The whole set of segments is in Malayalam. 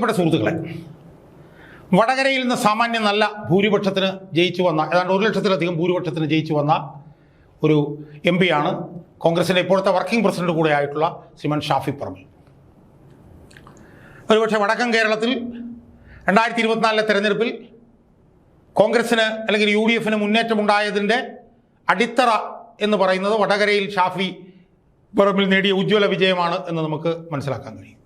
പ്രിയപ്പെട്ട സുഹൃത്തുക്കളെ വടകരയിൽ നിന്ന് സാമാന്യം നല്ല ഭൂരിപക്ഷത്തിന് ജയിച്ചു വന്ന ഏതാണ്ട് ഒരു ലക്ഷത്തിലധികം ഭൂരിപക്ഷത്തിന് ജയിച്ചു വന്ന ഒരു എം ആണ് കോൺഗ്രസിന്റെ ഇപ്പോഴത്തെ വർക്കിംഗ് പ്രസിഡന്റ് കൂടെ ആയിട്ടുള്ള ശ്രീമൻ ഷാഫി പറമ്പിൽ. ഒരുപക്ഷെ വടക്കൻ കേരളത്തിൽ രണ്ടായിരത്തി ഇരുപത്തിനാലിലെ തെരഞ്ഞെടുപ്പിൽ കോൺഗ്രസിന് അല്ലെങ്കിൽ യു ഡി എഫിന് മുന്നേറ്റമുണ്ടായതിന്റെ അടിത്തറ എന്ന് പറയുന്നത് വടകരയിൽ ഷാഫി പറമ്പിൽ നേടിയ ഉജ്ജ്വല വിജയമാണ് എന്ന് നമുക്ക് മനസ്സിലാക്കാൻ കഴിയും.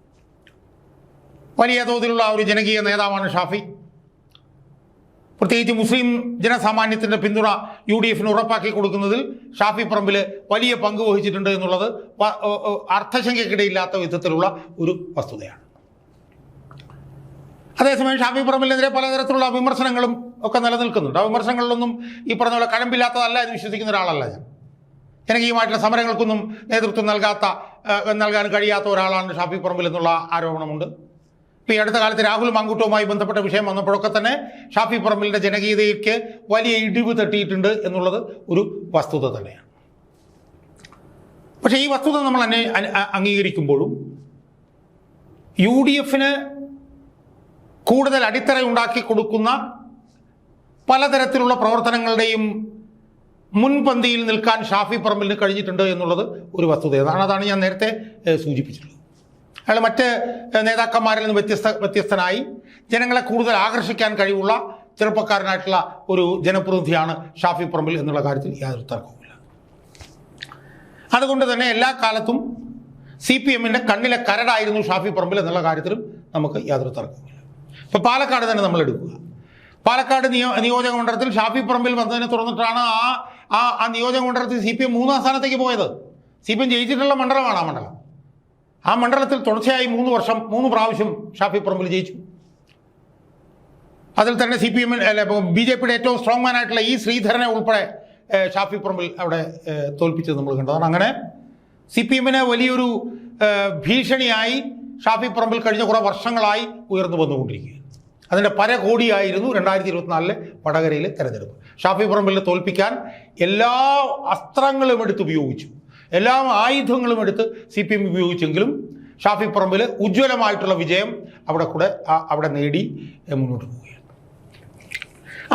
വലിയ തോതിലുള്ള ഒരു ജനകീയ നേതാവാണ് ഷാഫി. പ്രത്യേകിച്ച് മുസ്ലിം ജനസാമാന്യത്തിന്റെ പിന്തുണ യു ഡി എഫിന് ഉറപ്പാക്കി കൊടുക്കുന്നതിൽ ഷാഫി പറമ്പിൽ വലിയ പങ്ക് വഹിച്ചിട്ടുണ്ട് എന്നുള്ളത് അർത്ഥശങ്കയ്ക്കിടയില്ലാത്ത വിധത്തിലുള്ള ഒരു വസ്തുതയാണ്. അതേസമയം ഷാഫി പറമ്പിലെതിരെ പലതരത്തിലുള്ള വിമർശനങ്ങളും ഒക്കെ നിലനിൽക്കുന്നുണ്ട്. ആ വിമർശനങ്ങളിലൊന്നും ഈ പറഞ്ഞ പോലെ കഴമ്പില്ലാത്തതല്ല എന്ന് വിശ്വസിക്കുന്ന ഒരാളല്ല ഞാൻ. ജനകീയമായിട്ടുള്ള സമരങ്ങൾക്കൊന്നും നേതൃത്വം നൽകാത്ത നൽകാൻ കഴിയാത്ത ഒരാളാണ് ഷാഫി പറമ്പിൽ എന്നുള്ള ആരോപണമുണ്ട്. ഇപ്പോൾ ഈ അടുത്ത കാലത്ത് രാഹുൽ മാങ്കൂട്ടവുമായി ബന്ധപ്പെട്ട വിഷയം വന്നപ്പോഴൊക്കെ തന്നെ ഷാഫി പറമ്പിലിന്റെ ജനകീയതയ്ക്ക് വലിയ ഇടിവ് തട്ടിയിട്ടുണ്ട് എന്നുള്ളത് ഒരു വസ്തുത തന്നെയാണ്. പക്ഷേ ഈ വസ്തുത നമ്മൾ അന്വേ അംഗീകരിക്കുമ്പോഴും യു ഡി എഫിന് കൂടുതൽ അടിത്തറ ഉണ്ടാക്കി കൊടുക്കുന്ന പലതരത്തിലുള്ള പ്രവർത്തനങ്ങളുടെയും മുൻപന്തിയിൽ നിൽക്കാൻ ഷാഫി പറമ്പിലിന് കഴിഞ്ഞിട്ടുണ്ട് എന്നുള്ളത് ഒരു വസ്തുതയാണ് അതാണ് ഞാൻ നേരത്തെ സൂചിപ്പിച്ചിട്ടുള്ളത്. അയാൾ മറ്റ് നേതാക്കന്മാരിൽ നിന്ന് വ്യത്യസ്ത വ്യത്യസ്തനായി. ജനങ്ങളെ കൂടുതൽ ആകർഷിക്കാൻ കഴിവുള്ള ചെറുപ്പക്കാരനായിട്ടുള്ള ഒരു ജനപ്രതിനിധിയാണ് ഷാഫി പറമ്പിൽ എന്നുള്ള കാര്യത്തിൽ യാതൊരു തർക്കവുമില്ല. അതുകൊണ്ട് തന്നെ എല്ലാ കാലത്തും സി പി എമ്മിന്റെ കണ്ണിലെ കരടായിരുന്നു ഷാഫി പറമ്പിൽ എന്നുള്ള കാര്യത്തിലും നമുക്ക് യാതൊരു തർക്കവുമില്ല. ഇപ്പോൾ പാലക്കാട് തന്നെ നമ്മൾ എടുക്കുക. പാലക്കാട് നിയോ നിയോജക മണ്ഡലത്തിൽ ഷാഫി പറമ്പിൽ വന്നതിനെ തുടർന്നിട്ടാണ് ആ ആ നിയോജക മണ്ഡലത്തിൽ സി പി എം മൂന്നാം സ്ഥാനത്തേക്ക് പോയത്. സി പി എം ജയിച്ചിട്ടുള്ള മണ്ഡലമാണ് ആ മണ്ഡലം. ആ മണ്ഡലത്തിൽ തുടർച്ചയായി മൂന്ന് വർഷം മൂന്ന് പ്രാവശ്യം ഷാഫി പറമ്പിൽ ജയിച്ചു. അതിൽ തന്നെ സി പി എമ്മിൽ ബി ജെ പിയുടെ ഏറ്റവും സ്ട്രോങ് മാൻ ആയിട്ടുള്ള ഈ ശ്രീധരനെ ഉൾപ്പെടെ ഷാഫി പറമ്പിൽ അവിടെ തോൽപ്പിച്ചത് നമ്മൾ കണ്ടതാണ്. അങ്ങനെ സി പി എമ്മിന് വലിയൊരു ഭീഷണിയായി ഷാഫി പറമ്പിൽ കഴിഞ്ഞ കുറേ വർഷങ്ങളായി ഉയർന്നു വന്നുകൊണ്ടിരിക്കുകയാണ്. അതിന്റെ പരകോടിയായിരുന്നു രണ്ടായിരത്തി ഇരുപത്തിനാലിലെ വടകരയിലെ തെരഞ്ഞെടുപ്പ്. ഷാഫി പറമ്പിൽ തോൽപ്പിക്കാൻ എല്ലാ അസ്ത്രങ്ങളും എടുത്ത് ഉപയോഗിച്ചു. എല്ലാ ആയുധങ്ങളും എടുത്ത് സി പി എം ഉപയോഗിച്ചെങ്കിലും ഷാഫി പറമ്പിൽ ഉജ്ജ്വലമായിട്ടുള്ള വിജയം അവിടെ കൂടെ അവിടെ നേടി മുന്നോട്ട് പോവുകയാണ്.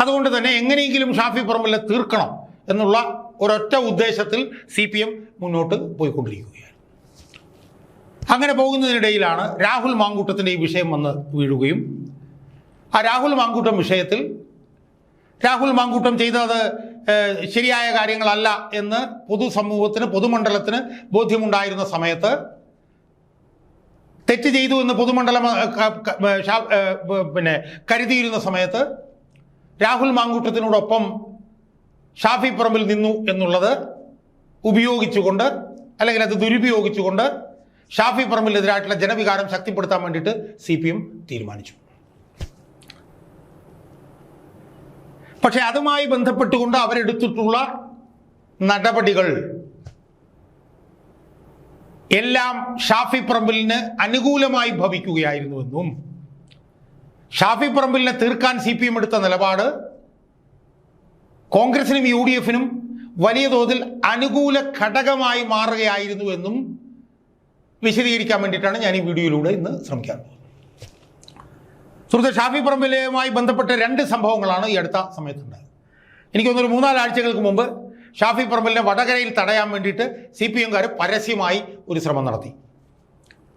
അതുകൊണ്ട് തന്നെ എങ്ങനെയെങ്കിലും ഷാഫി പറമ്പിലെ തീർക്കണം എന്നുള്ള ഒരൊറ്റ ഉദ്ദേശത്തിൽ സി പി എം മുന്നോട്ട് പോയിക്കൊണ്ടിരിക്കുകയാണ്. അങ്ങനെ പോകുന്നതിനിടയിലാണ് രാഹുൽ മാങ്കൂട്ടത്തിന്റെ ഈ വിഷയം വന്ന് വീഴുകയും ആ രാഹുൽ മാങ്കൂട്ടം വിഷയത്തിൽ രാഹുൽ മാങ്കൂട്ടം ചെയ്തത് ശരിയായ കാര്യങ്ങളല്ല എന്ന് പൊതുസമൂഹത്തിന് പൊതുമണ്ഡലത്തിന് ബോധ്യമുണ്ടായിരുന്ന സമയത്ത് തെറ്റ് ചെയ്തു എന്ന് പൊതുമണ്ഡലം പിന്നെ കരുതിയിരുന്ന സമയത്ത് രാഹുൽ മാങ്കൂട്ടത്തിനോടൊപ്പം ഷാഫി പറമ്പിൽ നിന്നു എന്നുള്ളത് ഉപയോഗിച്ചുകൊണ്ട് അല്ലെങ്കിൽ അത് ദുരുപയോഗിച്ചുകൊണ്ട് ഷാഫി പറമ്പിലെതിരായിട്ടുള്ള ജനവികാരം ശക്തിപ്പെടുത്താൻ വേണ്ടിയിട്ട് സി തീരുമാനിച്ചു. പക്ഷെ അതുമായി ബന്ധപ്പെട്ടുകൊണ്ട് അവരെടുത്തിട്ടുള്ള നടപടികൾ എല്ലാം ഷാഫി പറമ്പിലിന് അനുകൂലമായി ഭവിക്കുകയായിരുന്നുവെന്നും ഷാഫി പറമ്പിലിനെ തീർക്കാൻ സി പി എം എടുത്ത നിലപാട് കോൺഗ്രസിനും യു ഡി എഫിനും വലിയ തോതിൽ അനുകൂല ഘടകമായി മാറുകയായിരുന്നുവെന്നും വിശദീകരിക്കാൻ വേണ്ടിയിട്ടാണ് ഞാൻ ഈ വീഡിയോയിലൂടെ ഇന്ന് ശ്രമിക്കാൻ പോകുന്നത് സുഹൃത്തെ ഷാഫി പറമ്പിലുമായി ബന്ധപ്പെട്ട രണ്ട് സംഭവങ്ങളാണ് ഈ അടുത്ത സമയത്തുണ്ടായത്. എനിക്ക് തോന്നുന്നു മൂന്നാൽ മൂന്നാലാഴ്ചകൾക്ക് മുമ്പ് ഷാഫി പറമ്പിലിനെ വടകരയിൽ തടയാൻ വേണ്ടിയിട്ട് സി പി എംകാർ പരസ്യമായി ഒരു ശ്രമം നടത്തി.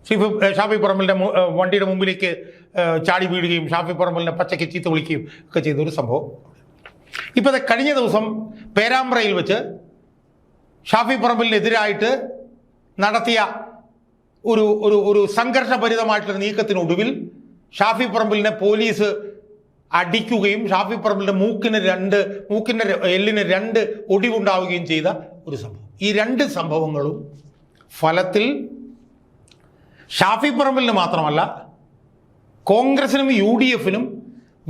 ഷീഫ് ഷാഫി പറമ്പലിന്റെ വണ്ടിയുടെ മുമ്പിലേക്ക് ചാടി വീഴുകയും ഷാഫി പറമ്പലിനെ പച്ചയ്ക്ക് ചീത്ത വിളിക്കുകയും ഒക്കെ ചെയ്തൊരു സംഭവം. ഇപ്പോൾ കഴിഞ്ഞ ദിവസം പേരാമ്പ്രയിൽ വെച്ച് ഷാഫി പറമ്പലിനെതിരായിട്ട് നടത്തിയ ഒരു ഒരു ഒരു സംഘർഷഭരിതമായിട്ടുള്ള നീക്കത്തിനൊടുവിൽ ഷാഫി പറമ്പിലിനെ പോലീസ് അടിക്കുകയും ഷാഫി പറമ്പിലിന്റെ മൂക്കിന് രണ്ട് മൂക്കിന്റെ എല്ലിന് രണ്ട് ഒടിവുണ്ടാവുകയും ചെയ്ത ഒരു സംഭവം. ഈ രണ്ട് സംഭവങ്ങളും ഫലത്തിൽ ഷാഫി പറമ്പിലിന് മാത്രമല്ല കോൺഗ്രസിനും യു ഡി എഫിനും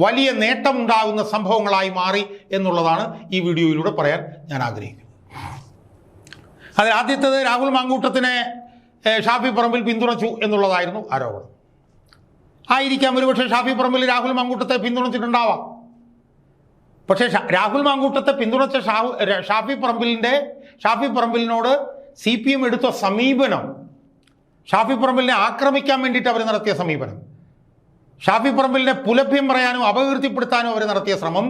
വലിയ നേട്ടമുണ്ടാകുന്ന സംഭവങ്ങളായി മാറി എന്നുള്ളതാണ് ഈ വീഡിയോയിലൂടെ പറയാൻ ഞാൻ ആഗ്രഹിക്കുന്നത്. അതിൽ ആദ്യത്തേത് രാഹുൽ മാങ്കൂട്ടത്തിനെ ഷാഫി പറമ്പിൽ പിന്തുണച്ചു എന്നുള്ളതായിരുന്നു ആരോപണം. ആയിരിക്കാം ഒരുപക്ഷെ ഷാഫി പറമ്പിൽ രാഹുൽ മാങ്കൂട്ടത്തെ പിന്തുണച്ചിട്ടുണ്ടാവാം. പക്ഷേ രാഹുൽ മാങ്കൂട്ടത്തെ പിന്തുണച്ച ഷാഹു ഷാഫി പറമ്പിലിന്റെ ഷാഫി പറമ്പിലിനോട് സി പി എം എടുത്ത സമീപനം ഷാഫി പറമ്പിലിനെ ആക്രമിക്കാൻ വേണ്ടിയിട്ട് അവർ നടത്തിയ സമീപനം ഷാഫി പറമ്പിലിനെ പുലഭ്യം പറയാനും അപകീർത്തിപ്പെടുത്താനും അവർ നടത്തിയ ശ്രമം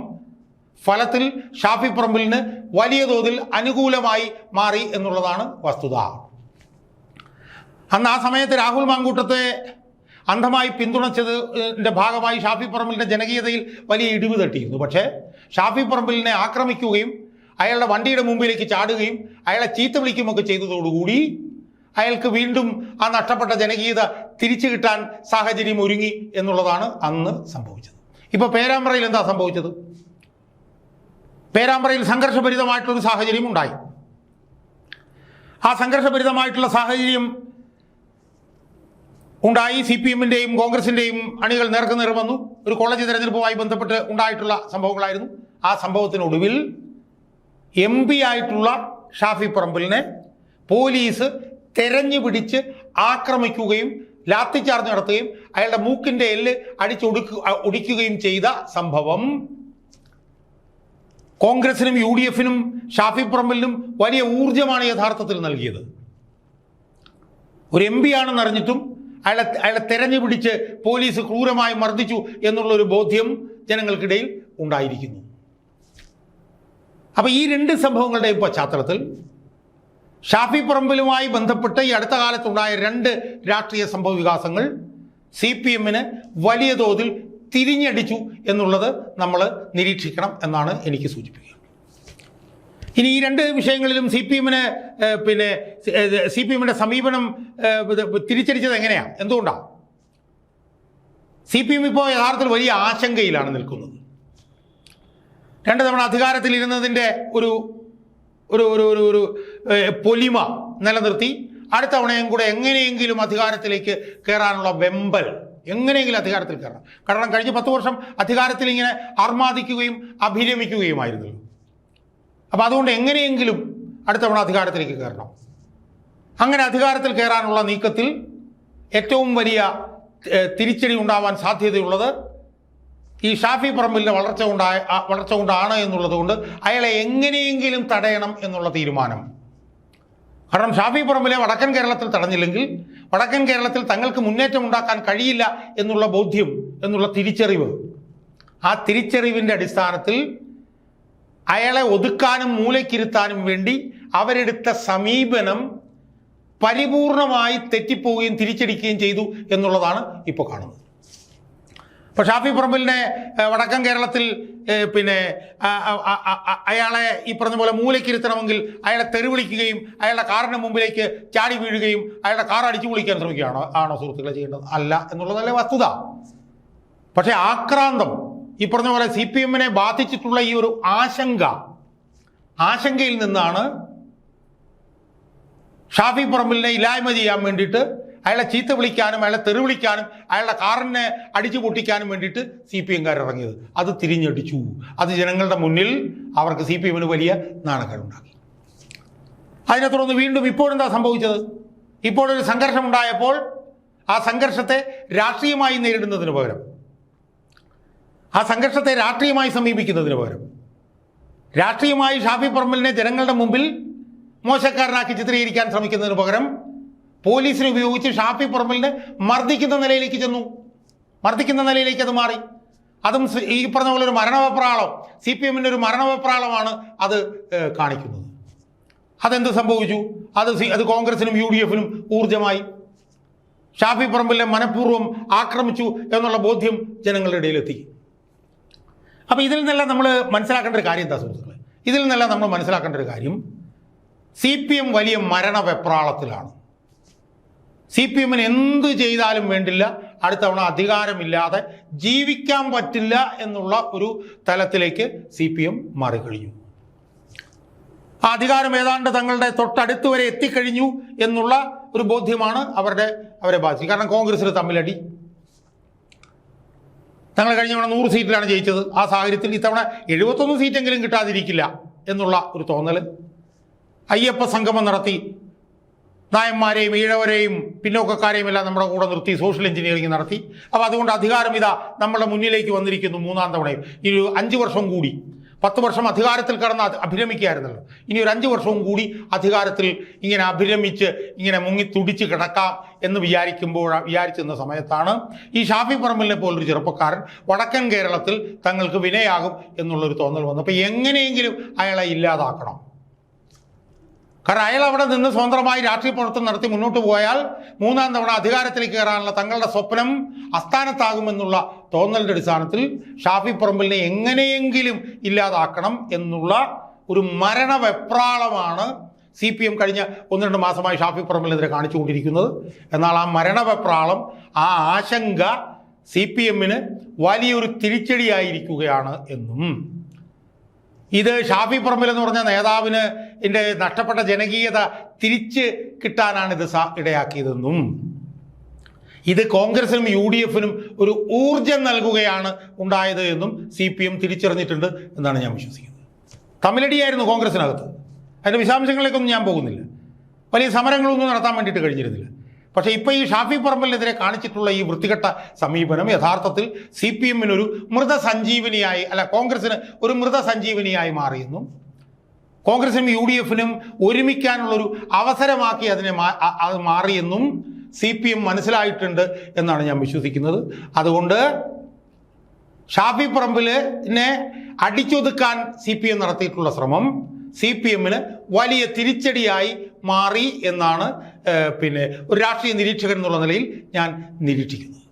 ഫലത്തിൽ ഷാഫി പറമ്പിലിന് വലിയ തോതിൽ അനുകൂലമായി മാറി എന്നുള്ളതാണ് വസ്തുത. അന്ന് ആ സമയത്ത് രാഹുൽ മാങ്കൂട്ടത്തെ അന്ധമായി പിന്തുണച്ചതിന്റെ ഭാഗമായി ഷാഫി പറമ്പിലിന്റെ ജനകീയതയിൽ വലിയ ഇടിവ് തട്ടിയിരുന്നു. പക്ഷേ ഷാഫി പറമ്പിലിനെ ആക്രമിക്കുകയും അയാളുടെ വണ്ടിയുടെ മുമ്പിലേക്ക് ചാടുകയും അയാളെ ചീത്ത വിളിക്കുകയൊക്കെ ചെയ്തതോടുകൂടി അയാൾക്ക് വീണ്ടും ആ നഷ്ടപ്പെട്ട ജനകീയത തിരിച്ചു കിട്ടാൻ സാഹചര്യം ഒരുങ്ങി എന്നുള്ളതാണ് അന്ന് സംഭവിച്ചത്. ഇപ്പോൾ പേരാമ്പ്രയിൽ എന്താ സംഭവിച്ചത്? പേരാമ്പ്രയിൽ സംഘർഷഭരിതമായിട്ടൊരു സാഹചര്യം ഉണ്ടായി. ആ സംഘർഷഭരിതമായിട്ടുള്ള സാഹചര്യം ഉണ്ടായി സി പി എമ്മിന്റെയും കോൺഗ്രസിന്റെയും അണികൾ നേർക്ക് നേർ വന്നു. ഒരു കോളേജ് തെരഞ്ഞെടുപ്പുമായി ബന്ധപ്പെട്ട് ഉണ്ടായിട്ടുള്ള സംഭവങ്ങളായിരുന്നു. ആ സംഭവത്തിനൊടുവിൽ എം പി ആയിട്ടുള്ള ഷാഫി പറമ്പിലിനെ പോലീസ് തെരഞ്ഞു പിടിച്ച് ആക്രമിക്കുകയും ലാത്തിച്ചാർജ് നടത്തുകയും അയാളുടെ മൂക്കിന്റെ എല്ല് അടിച്ചൊടുക്കു ഒടിക്കുകയും ചെയ്ത സംഭവം. കോൺഗ്രസിനും യു ഡി എഫിനും ഷാഫി പറമ്പിലിനും വലിയ ഊർജമാണ് യഥാർത്ഥത്തിൽ നൽകിയത്. ഒരു എം പി ആണെന്ന് അറിഞ്ഞിട്ടും അയാളെ അയാളെ തെരഞ്ഞു പിടിച്ച് പോലീസ് ക്രൂരമായി മർദ്ദിച്ചു എന്നുള്ള ഒരു ബോധ്യം ജനങ്ങൾക്കിടയിൽ ഉണ്ടായിരിക്കുന്നു. അപ്പോൾ ഈ രണ്ട് സംഭവങ്ങളുടെയും പശ്ചാത്തലത്തിൽ ഷാഫി പറമ്പിലുമായി ബന്ധപ്പെട്ട് ഈ അടുത്ത കാലത്തുണ്ടായ രണ്ട് രാഷ്ട്രീയ സംഭവ വികാസങ്ങൾ സി പി എമ്മിന് വലിയ തോതിൽ തിരിഞ്ഞടിച്ചു എന്നുള്ളത് നമ്മൾ നിരീക്ഷിക്കണം എന്നാണ് എനിക്ക് സൂചിപ്പിക്കുക ഇനി ഈ രണ്ട് വിഷയങ്ങളിലും സി പി എമ്മിന് പിന്നെ സി പി എമ്മിന്റെ സമീപനം തിരിച്ചടിച്ചത് എങ്ങനെയാണ് എന്തുകൊണ്ടാണ് സി പി എം ഇപ്പോൾ യഥാർത്ഥത്തിൽ വലിയ ആശങ്കയിലാണ് നിൽക്കുന്നത്. രണ്ട് തവണ അധികാരത്തിലിരുന്നതിന്റെ ഒരു ഒരു ഒരു ഒരു ഒരു പൊലിമ നിലനിർത്തി. അടുത്ത തവണയും കൂടെ എങ്ങനെയെങ്കിലും അധികാരത്തിലേക്ക് കയറാനുള്ള വെമ്പൽ എങ്ങനെയെങ്കിലും അധികാരത്തിൽ കയറണം കാരണം കഴിഞ്ഞ പത്ത് വർഷം അധികാരത്തിൽ ഇങ്ങനെ അർമാദിക്കുകയും അഭിരമിക്കുകയുമായിരുന്നല്ലോ അപ്പോൾ അതുകൊണ്ട് എങ്ങനെയെങ്കിലും അടുത്ത തവണ അധികാരത്തിലേക്ക് കയറണം. അങ്ങനെ അധികാരത്തിൽ കയറാനുള്ള നീക്കത്തിൽ ഏറ്റവും വലിയ തിരിച്ചടി ഉണ്ടാവാൻ സാധ്യതയുള്ളത് ഈ ഷാഫി പറമ്പിലിന്റെ വളർച്ച കൊണ്ടായ വളർച്ച കൊണ്ടാണ് എന്നുള്ളത് കൊണ്ട് അയാളെ എങ്ങനെയെങ്കിലും തടയണം എന്നുള്ള തീരുമാനം. കാരണം ഷാഫി പറമ്പിലെ വടക്കൻ കേരളത്തിൽ തടഞ്ഞില്ലെങ്കിൽ വടക്കൻ കേരളത്തിൽ തങ്ങൾക്ക് മുന്നേറ്റം ഉണ്ടാക്കാൻ കഴിയില്ല എന്നുള്ള ബോധ്യം എന്നുള്ള തിരിച്ചറിവ്. ആ തിരിച്ചറിവിന്റെ അടിസ്ഥാനത്തിൽ അയാളെ ഒതുക്കാനും മൂലക്കിരുത്താനും വേണ്ടി അവരെടുത്ത സമീപനം പരിപൂർണമായി തെറ്റിപ്പോവുകയും തിരിച്ചടിക്കുകയും ചെയ്തു എന്നുള്ളതാണ് ഇപ്പോൾ കാണുന്നത്. ഇപ്പോൾ ഷാഫി പറമ്പിലിനെ വടക്കൻ കേരളത്തിൽ പിന്നെ അയാളെ ഈ പറഞ്ഞ പോലെ മൂലക്കിരുത്തണമെങ്കിൽ അയാളെ തെരുവിളിക്കുകയും അയാളുടെ കാറിന് മുമ്പിലേക്ക് ചാടി വീഴുകയും അയാളുടെ കാർ അടിച്ചു പൊളിക്കാൻ ശ്രമിക്കുകയാണോ ആണോ സുഹൃത്തുക്കളെ ചെയ്യേണ്ടത്? അല്ല എന്നുള്ളതല്ലേ വസ്തുത. പക്ഷേ ആക്രാന്തം ഈ പറഞ്ഞ പോലെ സി പി എമ്മിനെ ബാധിച്ചിട്ടുള്ള ഈ ഒരു ആശങ്ക ആശങ്കയിൽ നിന്നാണ് ഷാഫി പറമ്പിലിനെ ഇല്ലായ്മ ചെയ്യാൻ വേണ്ടിയിട്ട് അയാളെ ചീത്ത വിളിക്കാനും അയാളെ തെറി വിളിക്കാനും അയാളുടെ കാറിനെ അടിച്ചു പൊട്ടിക്കാനും വേണ്ടിയിട്ട് സി പി എംകാർ ഇറങ്ങിയത്. അത് തിരിഞ്ഞടിച്ചു. അത് ജനങ്ങളുടെ മുന്നിൽ അവർക്ക് സി പി എമ്മിന് വലിയ നാണക്കേടുണ്ടാക്കി. അതിനെ തുടർന്ന് വീണ്ടും ഇപ്പോഴെന്താ സംഭവിച്ചത്? ഇപ്പോഴൊരു സംഘർഷം ഉണ്ടായപ്പോൾ ആ സംഘർഷത്തെ രാഷ്ട്രീയമായി നേരിടുന്നതിന് പകരം ആ സംഘർഷത്തെ രാഷ്ട്രീയമായി സമീപിക്കുന്നതിന് പകരം. രാഷ്ട്രീയമായി ഷാഫി പറമ്പലിനെ ജനങ്ങളുടെ മുമ്പിൽ മോശക്കാരനാക്കി ചിത്രീകരിക്കാൻ ശ്രമിക്കുന്നതിന് പകരം പോലീസിനെ ഉപയോഗിച്ച് ഷാഫി പറമ്പലിനെ മർദ്ദിക്കുന്ന നിലയിലേക്ക് ചെന്നു. മർദ്ദിക്കുന്ന നിലയിലേക്ക് അത് മാറി. അതും ഈ പറഞ്ഞ പോലെ ഒരു മരണവപ്രാളം സി പി എമ്മിന്റെ ഒരു മരണവപ്രാളമാണ് അത് കാണിക്കുന്നത്. അതെന്ത് സംഭവിച്ചു? അത് അത് കോൺഗ്രസിനും യു ഡി എഫിനും ഊർജമായി ഷാഫി പറമ്പിലെ മനഃപൂർവം ആക്രമിച്ചു എന്നുള്ള ബോധ്യം ജനങ്ങളുടെ ഇടയിലെത്തി. അപ്പോൾ ഇതിൽ നിന്നെല്ലാം നമ്മൾ മനസ്സിലാക്കേണ്ട ഒരു കാര്യം എന്താ സുഹൃത്തുക്കളെ? ഇതിൽ നിന്നെല്ലാം നമ്മൾ മനസ്സിലാക്കേണ്ട ഒരു കാര്യം സി പി എം വലിയ മരണ വെപ്രാളത്തിലാണ് സി പി എമ്മിന് എന്ത് ചെയ്താലും വേണ്ടില്ല അടുത്ത തവണ അധികാരമില്ലാതെ ജീവിക്കാൻ പറ്റില്ല എന്നുള്ള ഒരു തലത്തിലേക്ക് സി പി എം മാറിക്കഴിഞ്ഞു. ആ അധികാരം ഏതാണ്ട് തങ്ങളുടെ തൊട്ടടുത്ത് വരെ എത്തിക്കഴിഞ്ഞു എന്നുള്ള ഒരു ബോധ്യമാണ് അവരുടെ അവരെ ബാധിച്ചത്. കാരണം കോൺഗ്രസ്സിൽ തമ്മിലടി. തങ്ങൾ കഴിഞ്ഞ തവണ നൂറ് സീറ്റിലാണ് ജയിച്ചത്. ആ സാഹചര്യത്തിൽ ഇത്തവണ എഴുപത്തൊന്ന് സീറ്റെങ്കിലും കിട്ടാതിരിക്കില്ല എന്നുള്ള ഒരു തോന്നൽ അയ്യപ്പ സംഗമം നടത്തി. നായന്മാരെയും ഈഴവരെയും പിന്നോക്കക്കാരെയും എല്ലാം നമ്മുടെ കൂടെ നിർത്തി സോഷ്യൽ എഞ്ചിനീയറിംഗ് നടത്തി. അപ്പോൾ അതുകൊണ്ട് അധികാരം ഇതാ നമ്മുടെ മുന്നിലേക്ക് വന്നിരിക്കുന്നു മൂന്നാം തവണയും. ഈ അഞ്ച് വർഷം കൂടി പത്ത് വർഷം അധികാരത്തിൽ കടന്ന് അഭിരമിക്കുകയായിരുന്നല്ലോ. ഇനി ഒരു അഞ്ച് വർഷവും കൂടി അധികാരത്തിൽ ഇങ്ങനെ അഭിരമിച്ച് ഇങ്ങനെ മുങ്ങി തുടിച്ച് കിടക്കാം എന്ന് വിചാരിക്കുമ്പോൾ വിചാരിച്ചിരുന്ന സമയത്താണ് ഈ ഷാഫി പറമ്പലിനെ പോലൊരു ചെറുപ്പക്കാരൻ വടക്കൻ കേരളത്തിൽ തങ്ങൾക്ക് വിനയാകും എന്നുള്ളൊരു തോന്നൽ വന്നു. അപ്പോൾ എങ്ങനെയെങ്കിലും അയാളെ ഇല്ലാതാക്കണം. കാരണം അയാൾ അവിടെ നിന്ന് സ്വതന്ത്രമായി രാഷ്ട്രീയ പ്രവർത്തനം നടത്തി മുന്നോട്ട് പോയാൽ മൂന്നാം തവണ അധികാരത്തിലേക്ക് കയറാനുള്ള തങ്ങളുടെ സ്വപ്നം അസ്ഥാനത്താകുമെന്നുള്ള തോന്നലിന്റെ അടിസ്ഥാനത്തിൽ ഷാഫി പറമ്പലിനെ എങ്ങനെയെങ്കിലും ഇല്ലാതാക്കണം എന്നുള്ള ഒരു മരണവെപ്രാളമാണ് സി പി എം കഴിഞ്ഞ ഒന്ന് രണ്ട് മാസമായി ഷാഫി പറമ്പലിനെതിരെ കാണിച്ചുകൊണ്ടിരിക്കുന്നത്. എന്നാൽ ആ മരണവെപ്രാളം ആ ആശങ്ക സി പി എമ്മിന് വലിയൊരു തിരിച്ചടിയായിരിക്കുകയാണ് എന്നും. ഇത് ഷാഫി പറമ്പിൽ എന്ന് പറഞ്ഞ നേതാവിന് എന്റെ നഷ്ടപ്പെട്ട ജനകീയത തിരിച്ച് കിട്ടാനാണ് ഇത് ഇടയാക്കിയതെന്നും. ഇത് കോൺഗ്രസിനും യു ഡി എഫിനും ഒരു ഊർജം നൽകുകയാണ് ഉണ്ടായത് എന്നും സി പി എം തിരിച്ചറിഞ്ഞിട്ടുണ്ട് എന്നാണ് ഞാൻ വിശ്വസിക്കുന്നത്. തമ്മിലടിയായിരുന്നു കോൺഗ്രസിനകത്ത്. അതിന്റെ വിശദാംശങ്ങളിലേക്കൊന്നും ഞാൻ പോകുന്നില്ല. വലിയ സമരങ്ങളൊന്നും നടത്താൻ വേണ്ടിയിട്ട് കഴിഞ്ഞിരുന്നില്ല. പക്ഷേ ഇപ്പോൾ ഈ ഷാഫി പറമ്പലിനെതിരെ കാണിച്ചിട്ടുള്ള ഈ വൃത്തികെട്ട സമീപനം യഥാർത്ഥത്തിൽ സി പി എമ്മിനൊരു മൃതസഞ്ജീവനിയായി അല്ല കോൺഗ്രസിന് ഒരു മൃതസഞ്ജീവനിയായി മാറിയുന്നു കോൺഗ്രസിനും യു ഡി എഫിനും ഒരുമിക്കാനുള്ളൊരു അവസരമാക്കി അതിനെ അത് മാറിയെന്നും സി പി എം മനസ്സിലായിട്ടുണ്ട് എന്നാണ് ഞാൻ വിശ്വസിക്കുന്നത്. അതുകൊണ്ട് ഷാഫി പറമ്പിലിനെ അടിച്ചൊതുക്കാൻ സി പി എം നടത്തിയിട്ടുള്ള ശ്രമം സി പി എമ്മിന് വലിയ തിരിച്ചടിയായി മാറി എന്നാണ് പിന്നെ ഒരു രാഷ്ട്രീയ നിരീക്ഷകൻ എന്നുള്ള നിലയിൽ ഞാൻ നിരീക്ഷിക്കുന്നത്